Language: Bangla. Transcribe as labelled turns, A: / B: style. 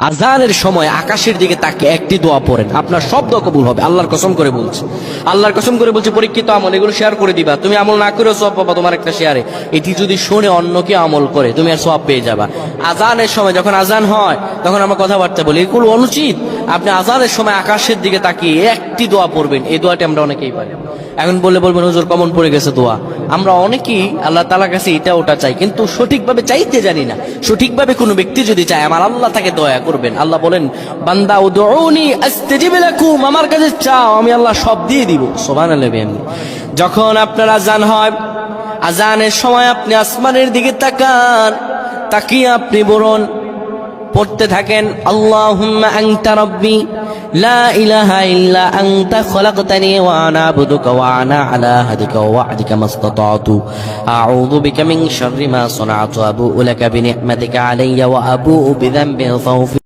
A: আজানের সময় আকাশের দিকে তাকে একটি দোয়া পড়েন। আপনার সব দোয়া কবুল হবে। আল্লাহর কসম করে বলছে। আল্লাহর কসম করে বলছে, পরীক্ষিত আমল, এগুলো শেয়ার করে দিবা। তুমি আমল না করেও সব পাবা তোমার একটা শেয়ারে এটি যদি শুনে অন্যকে আমল করে, তুমি আর সব পেয়ে যাবা। আজানের সময় যখন আজান হয়, তখন আমরা কথাবার্তা বলি। এগুলো অনুচিত। আপনি আজানের সময় আকাশের দিকে তাকিয়ে একটি দোয়া পড়বেন। এই দোয়াটি আমরা অনেকেই পারি। এখন বলে বলবেন, হুজুর, কমন পড়ে গেছে দোয়া? আমরা অনেকেই আল্লাহ তালার কাছে এটা ওটা চাই। কিন্তু সঠিকভাবে চাইতে জানি না। সঠিকভাবে কোনো ব্যক্তি যদি চায়, আমার আল্লাহ তাকে দয়া করবেন আল্লাহ বলেন, বান্দা, উদউনি আস্তাজিব লাকুম, আমার কাছে চাও, আমি আল্লাহ সব দিয়ে দিব। সুবহানাল্লাহ বিহামদি যখন আপনার আজান হয়, আজানের সময় আপনি আসমানের দিকে তাকান, তাকিয়ে আপনি বলুন পড়তে থাকেন, আল্লাহুম্মা আনতা রাব্বি, লা ইলাহা ইল্লা আনতা, খলাকতানি ওয়া আনা আবদুকা ওয়া আনা আলা হাদিকা ওয়া ওয়া'দিকা মাস্তাতাতু। আউযু বিকা মিন শাররি মা সানাতু আবুউ লাকা বিনি'মাতিকা আলাইয়া ওয়া আবুউ বিযানবি ফাগফির